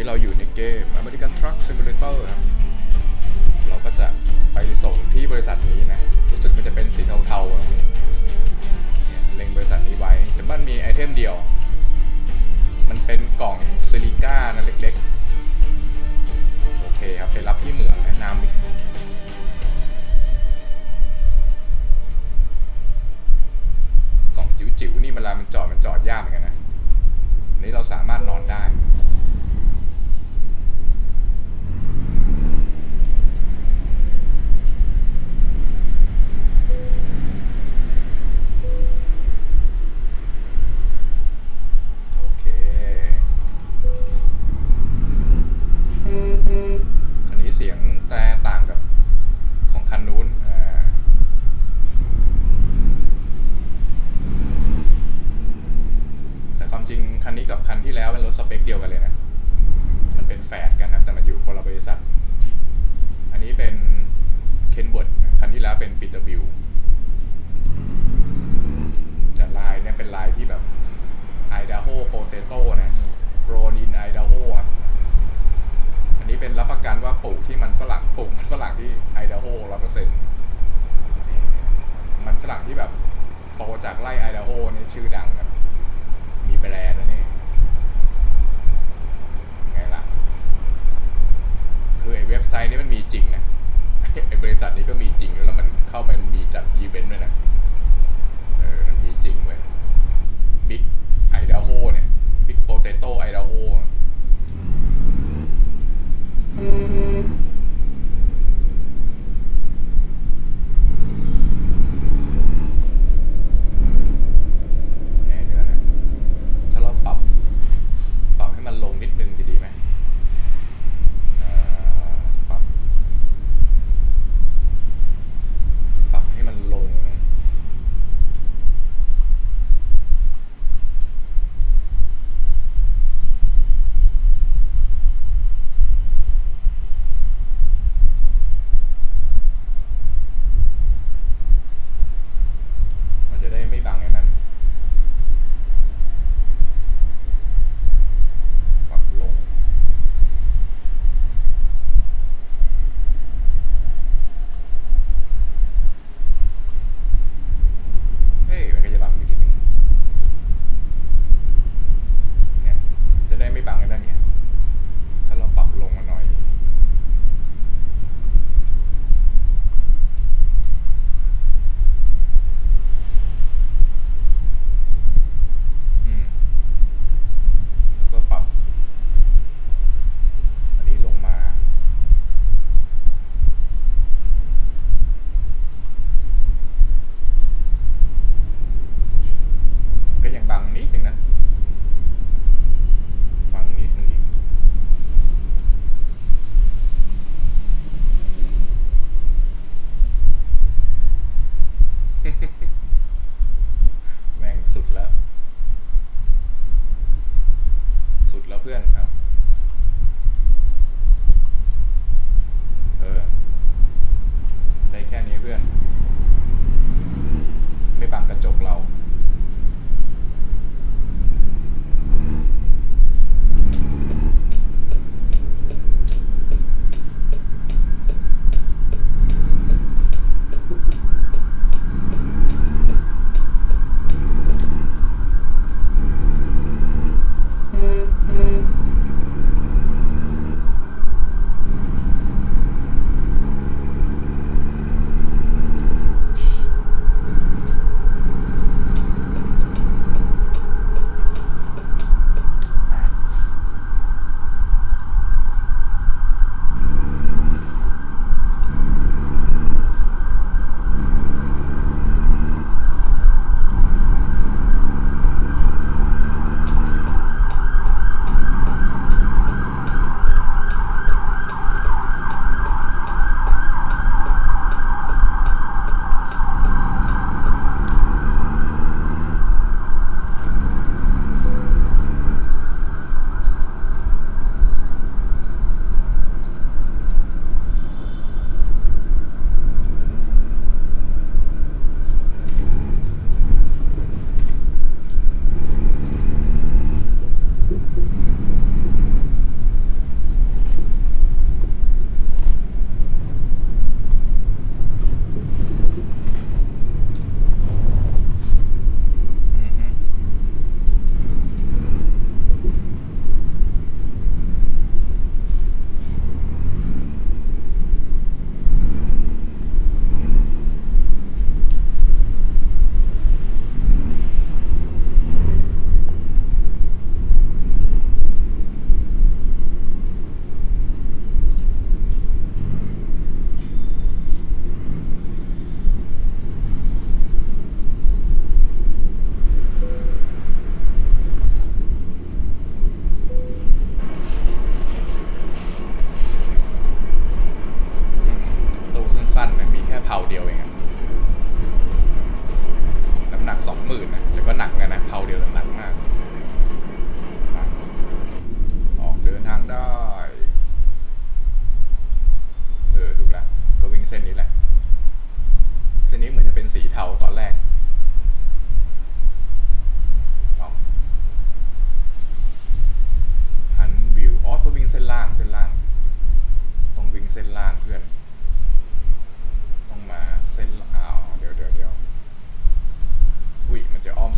นี้เราอยู่ในเกม American Truck Simulator ครับเราก็จะไปส่งที่บริษัทนี้นะ รู้สึกมันจะเป็นสีเทาๆตรงนี้เนี่ยเล็งบริษัทนี้ไว้แต่มันมีไอเทมเดียว มันเป็นกล่องซิลิก้านะเล็กๆ โอเคครับไปรับที่เหมืองนะน้ำกล่องจิ๋วๆนี่เวลามันจอดมันจอดยากเหมือนกันนะนนี้เราสามารถนอนได้ โอเค คันนี้เสียงแตรต่างกับของคันนู้นอ่าแต่ความจริงคันนี้กับคันที่แล้วเป็นรถสเปคเดียวกันเลยนะ มันเป็นแฝดกันนะแต่มันอยู่คนละบริษัท อันนี้เป็นเคนเวิร์ดคันที่แล้วเป็นปีเตอร์บิลจะลายเนี่ยเป็นลายที่แบบ ไอดาโฮโปเตโต้นะโกรนินไอดาโฮครับ อันนี้เป็นรับประกันว่าปลูกที่มันฝรั่งปลูกมันฝรั่งที่ไอดาโฮร้อยเปอร์เซ็นต์มันฝรั่งที่แบบโต จากไร่ไอดาโฮนี่ชื่อดังครับ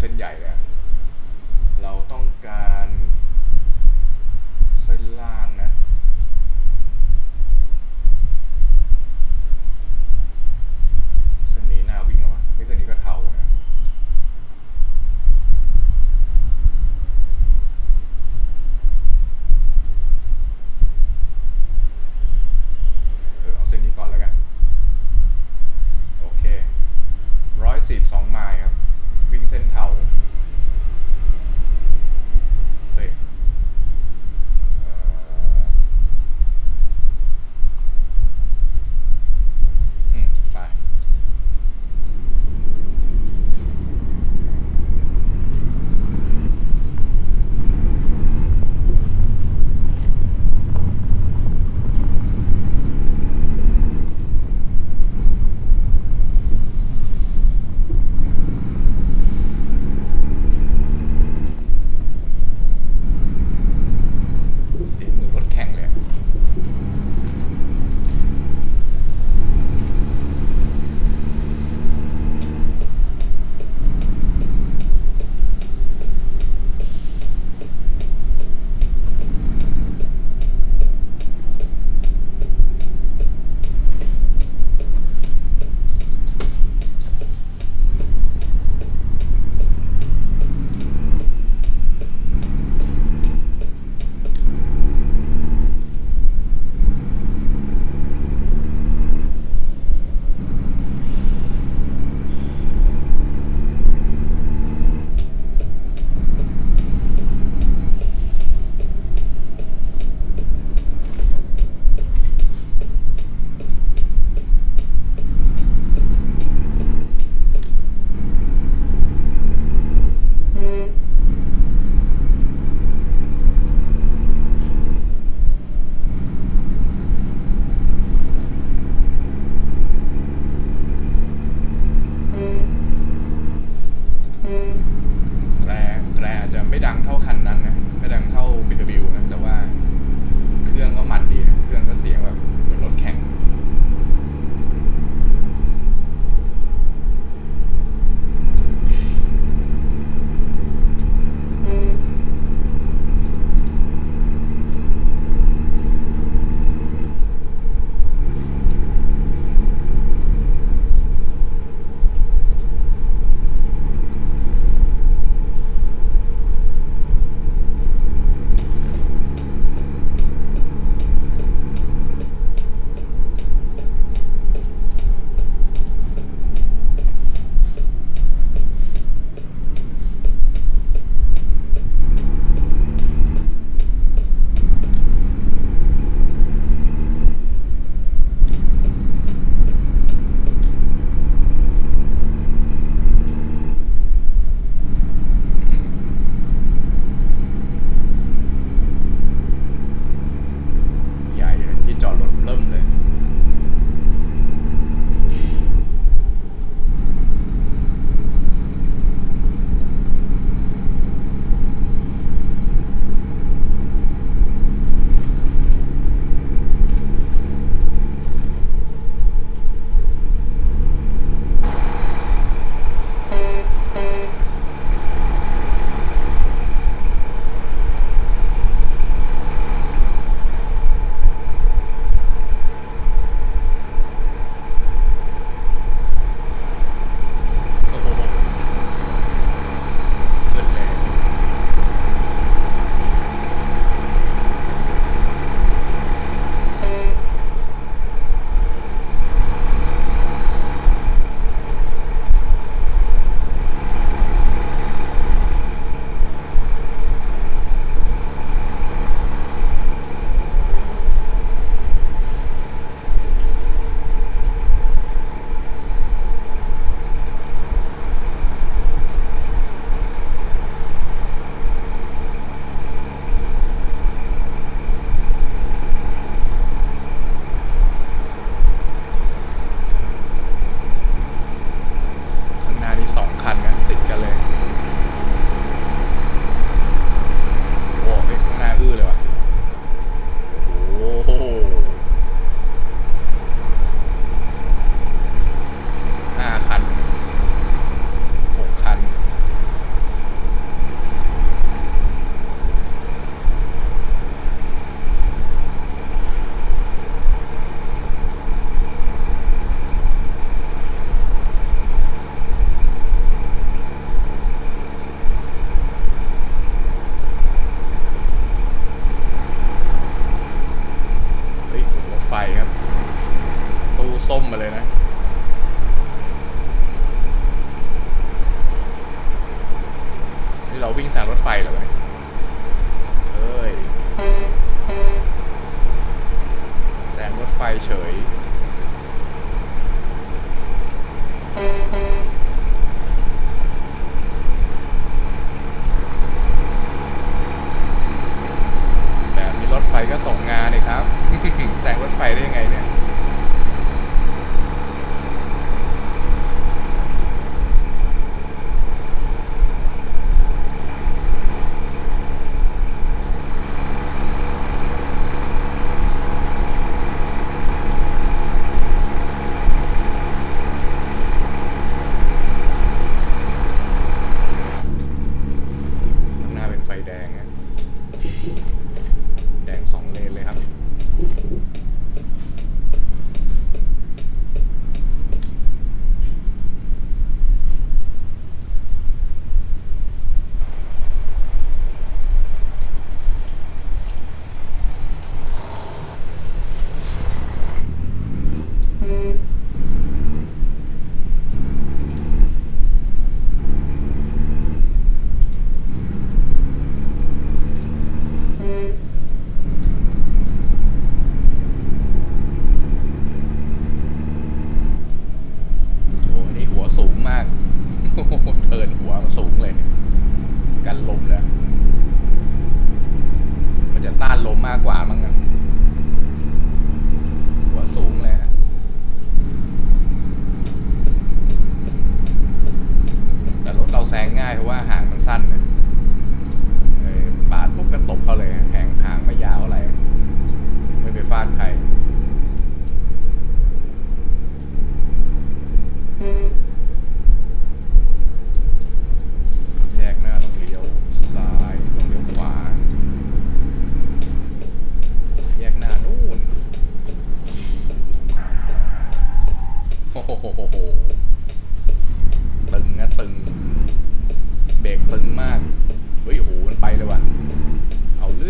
เส้นใหญ่เลยเราต้องการเส้นล่าง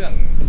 деревянными.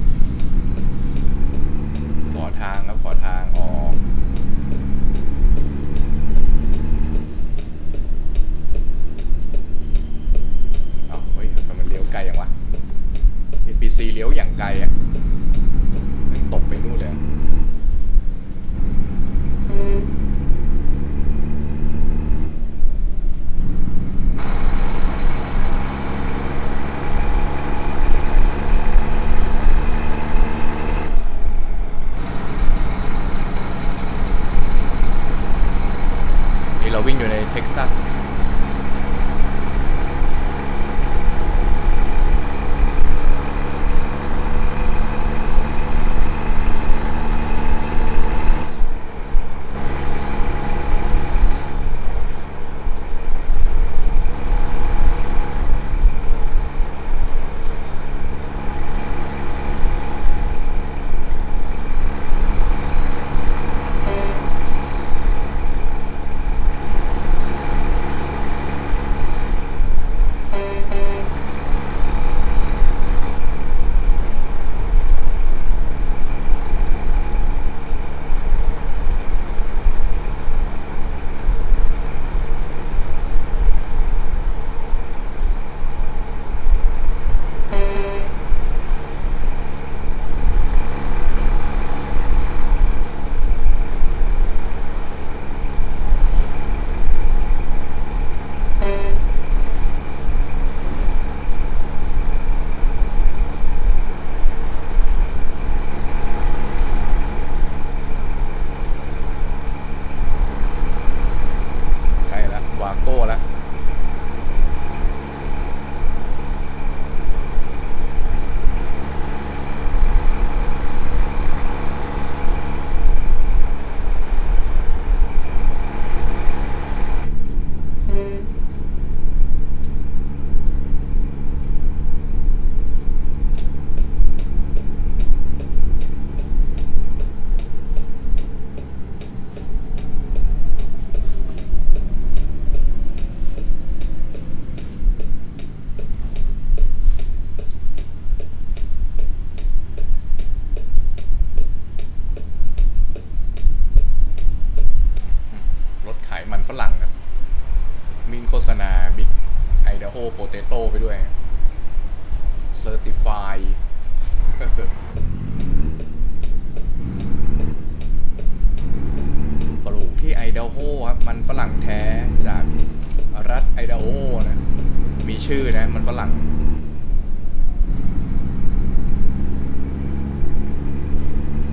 มันฝรั่งแท้จากรัฐไอดาโอนะ มีชื่อนะ มันฝรั่ง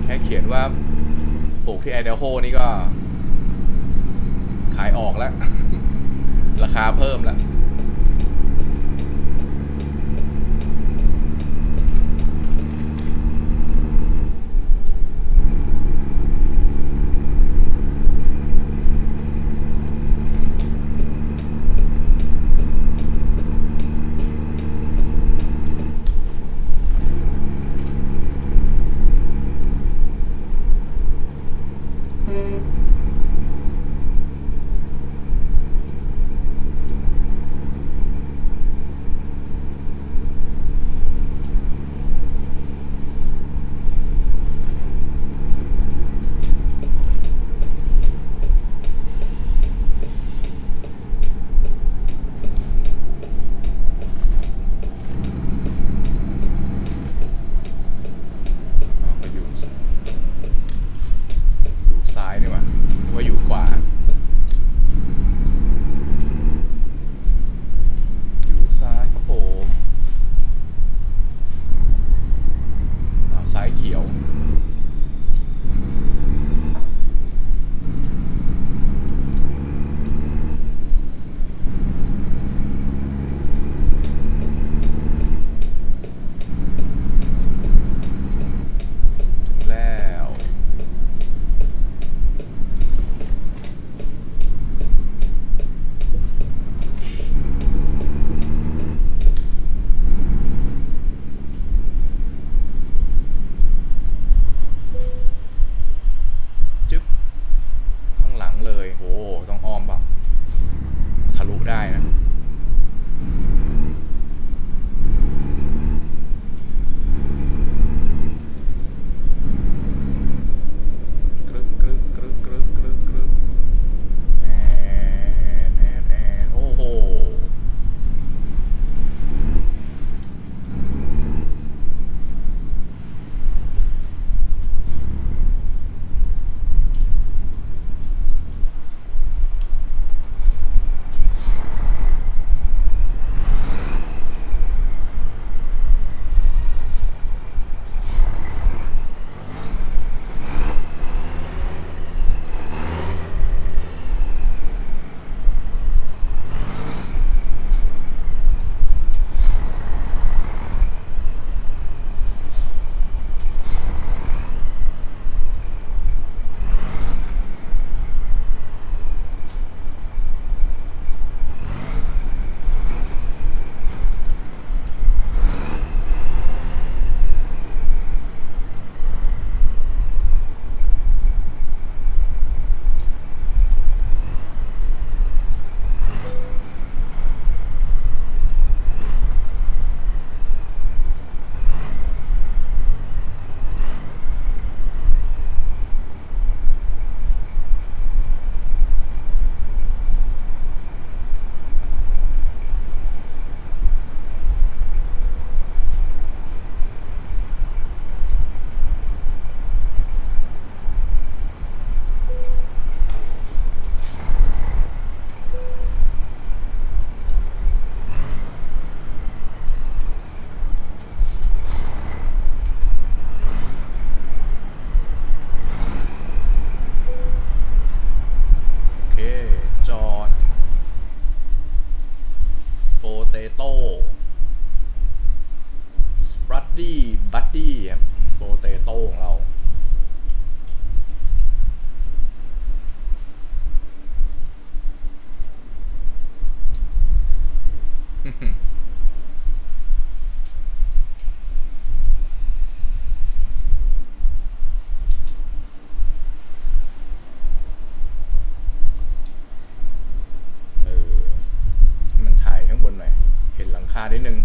แค่เขียนว่าปลูกที่ไอดาโอนี่ก็ ขายออกแล้ว ราคาเพิ่มแล้ว เออ มันถ่ายข้างบนหน่อย เห็นหลังคานิดนึง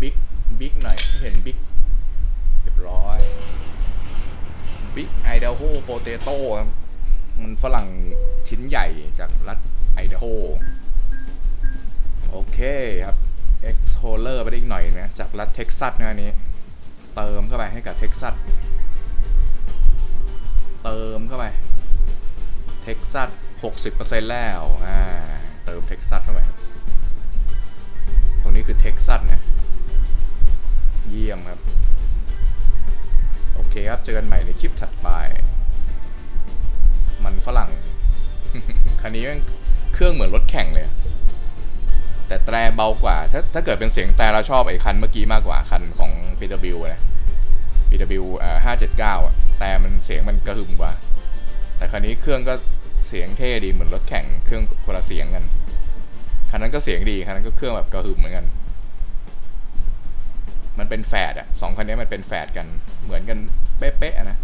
บิ๊ก บิ๊กหน่อยให้เห็นบิ๊ก เรียบร้อย บิ๊กไอเดโฮโปเตโต้ครับ มันฝรั่งชิ้นใหญ่จากรัฐไอเดโฮ โอเคครับเอ็กโ o เลอร์ไปได้อีกหน่อยนะจากรัฐเท็กซัสนะอันนี้ เติมเข้าไปให้กับเท็กซัสเติมเข้าไปเท็กซัส60%แล้วอ่าเติมเท็กซัสเข้าไปครับตรงนี้คือเท็กซัสนะเยี่ยมครับ โอเคครับ เจอกันใหม่ในคลิปถัดไป มันฝรั่ง คันนี้เครื่องเหมือนรถแข่งเลย แต่แตรเบากว่า ถ้าถ้าเกิดเป็นเสียงแตรเราชอบไอ้คันเมื่อกี้มากกว่าคันของ BW นะ BW เอ่อ579อะแต่มันเสียงมันกระหึ่มกว่า แต่คันนี้เครื่องก็เสียงเท่ดีเหมือนรถแข่งเครื่องคนละเสียงกัน คันนั้นก็เสียงดีคันนั้นก็เครื่องแบบกระหึ่มเหมือนกัน มันเป็นแฝดอะสองคันนี้มันเป็นแฝดกันเหมือนกันเป๊ะๆนะ